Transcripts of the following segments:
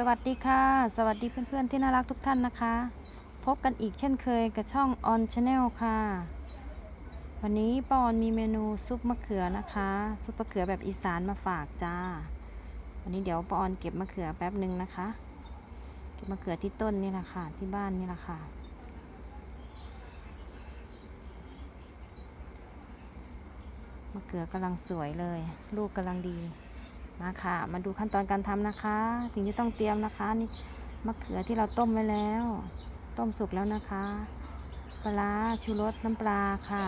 สวัสดีค่ะ สวัสดีเพื่อนๆที่น่ารักทุกท่านนะคะ พบกันอีกเช่นเคยกับช่อง On Channel ค่ะ วันนี้ปอนมีเมนูซุปมะเขือนะคะ ซุปมะเขือแบบอีสานมาฝากจ้า วันนี้เดี๋ยวปออนเก็บมะเขือแป๊บหนึ่งนะคะ เก็บมะเขือที่ต้นนี่แหละค่ะ ที่บ้านนี่แหละค่ะ มะเขือกำลังสวยเลย ลูกกำลังดี มาค่ะ มาดูขั้นตอนการทำนะคะ สิ่งที่ต้องเตรียมนะคะนี่มะเขือที่เราต้มไว้แล้ว ต้มสุกแล้วนะคะปลาชูรสน้ำปลาค่ะ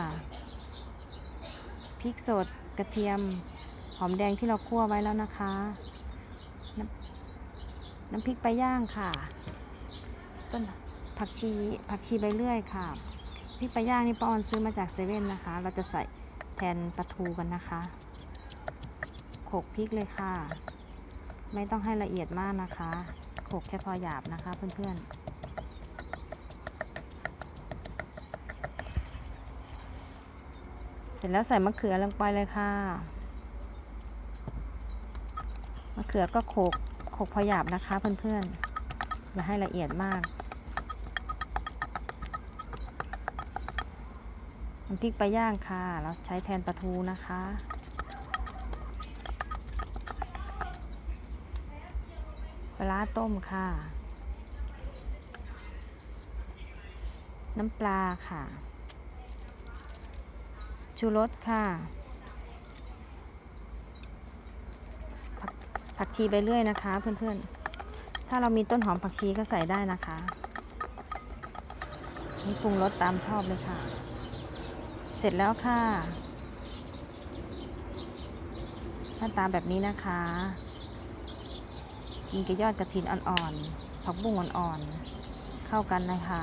พริกสดกระเทียมหอมแดงที่เราคั่วไว้แล้วนะคะน้ำน้ำพริกไปย่างค่ะ ต้นผักชีผักชีใบเลื่อยค่ะพริกไปย่างนี่ป้าออนซื้อมาจากเซเว่นนะคะ เราจะใส่แทนปลาทูกันนะคะ โขกพริกเลยค่ะ ไม่ต้องให้ละเอียดมากนะคะโขกแค่พอหยาบนะคะเพื่อนๆเสร็จแล้วใส่มะเขือลงไปเลยค่ะ มะเขือก็โขกโขกพอหยาบนะคะเพื่อนๆ อย่าให้ละเอียดมากน้ำพริกปลาย่างค่ะ เราใช้แทนปลาทูนะคะ ปลาต้มค่ะ น้ำปลาค่ะ ชูรสค่ะผักผักชีไปเรื่อยนะคะ เพื่อนๆ ถ้าเรามีต้นหอมผักชีก็ใส่ได้นะคะ นี่ปรุงรสตามชอบเลยค่ะ เสร็จแล้วค่ะ หน้าตาแบบนี้นะคะ กินกับยอดกระถินอ่อนๆ ผักบุ้งอ่อนๆ เข้ากันเลยค่ะ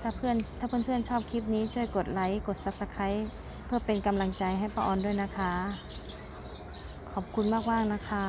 ถ้าเพื่อนถ้าเพื่อนๆชอบคลิปนี้ช่วยกดไลค์ กด Subscribe เพื่อเป็นกำลังใจให้ป้าออนด้วยนะคะ ขอบคุณมากๆนะคะ